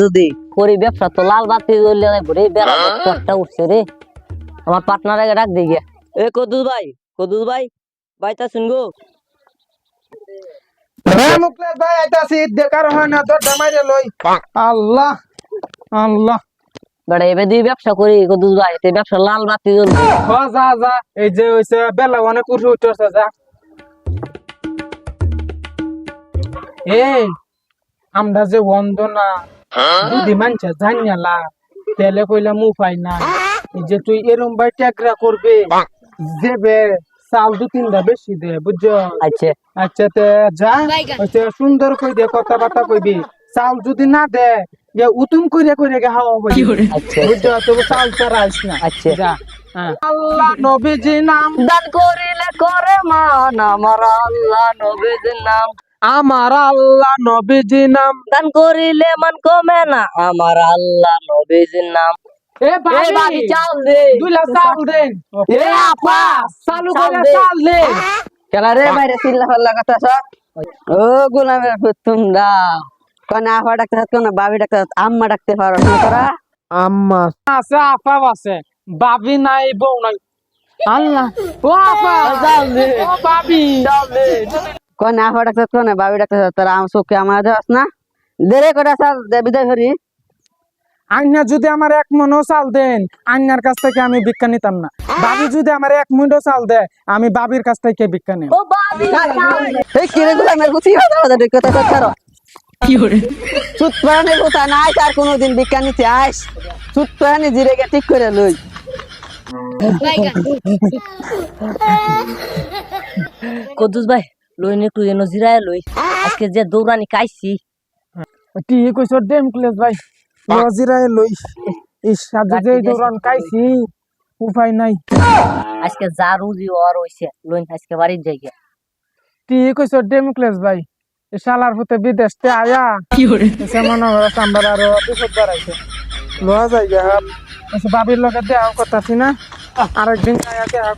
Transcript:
যদি করি ব্যবসা তো লাল বাতি জ্বললে ঘুরে বেলা একটা উঠছে রে। আমার পার্টনার ডাক দিয়ে গিয়া। এ কদুস ভাই কদুস ভাই ভাইটা শুনগো মুকলেশ ভাই আইতাছি দেখার হয় না তোর দামাইরে লই। আল্লাহ আল্লাহ। বেড়া এবার দিয়ে ব্যবসা করি কদুস ভাই তে ব্যবসা লাল বাতি হ যা যা এই যে হইছে বেলা অনেক উঠে উঠেছে যা। এই আমরা যে বন্দনা যদি মানছে জানিয়ালা তেলে কইলা মু পাই না। যে তুই এরম ভাই ট্যাকরা করবে দেবে চাল দু তিনটা বেশি দে বুঝছ? আচ্ছা। আচ্ছা তে যা সুন্দর কই দে কথাবার্তা কইবি। চাল যদি না দে যে উতুম কইরে কইরে গে হাওয়া হইবি। আচ্ছা। বুঝছ? তবু চাল না। আচ্ছা। যা। হ্যাঁ। আল্লাহ নবীজি নাম। দান করিলে করে মান আমার আল্লাহ নবীর নাম। আমার আল্লাহ নবীজি নাম। দান করিলে মান কমে না। আমার আল্লাহ নবীর নাম। এ এ ভাবি ভাবি চাল দে। দুইলা চাল দেন। এ আপা চালু করে চাল দে। কেলা রে বাইরে চিল্লা ফাল্লা কথা সব ও গোলামের তোমরা। কোন আফা ডাক্তার কোন বাবি ডাক্তার আম্মা ডাকতে পারো না তোরা। আম্মা আছে। বাবি নাই বউ নাই। আল্লাহ। ও আপা। চাল দে। ও বাবি। চাল দে। কোন আফা ডাক্তার কোন বাবি ডাক্তার তোরা আমার দেওয়াস না? দেরে করে চাল দে বিদায় করি আইনা যদি আমার এক মনও চাল দেন আইনার কাছ থেকে আমি ভিক্ষা নিতাম না। বাবি যদি আমার এক মুন্ডও চাল দেয় আমি বাবির কাছ থেকে ভিক্ষা নিব। ও বাবি এই কিরে গুছি কথা ছাড়ো। কি hore সুত প্রাণের কথা নাই আর কোনোদিন বিজ্ঞান নিতে আইস। সুত প্রাণী জিরে গে ঠিক করে লই। কদুস ভাই লই নে তুই এনো জিরায় লই। আজকে যে দৌড়ানি কাইছি টি কইছ ডেম ক্লেস ভাই লজিরায় লই। ইস সাজে যে দৌড়ান কাইছি উপায় নাই। আজকে যা রুজি ওর হইছে লই আজকে বাড়ির যাই গিয়া টি কইছ ডেম ক্লেস ভাই এ শালার হতে বিদেশ তে আয়া। কি hore এসে মনে হয় চাম্বার আরও বিপদ বাড়াইছে। লোয়া যাই গা বাবির লগে দেওয়া কথা না। আরেকদিন আয়া দেওয়া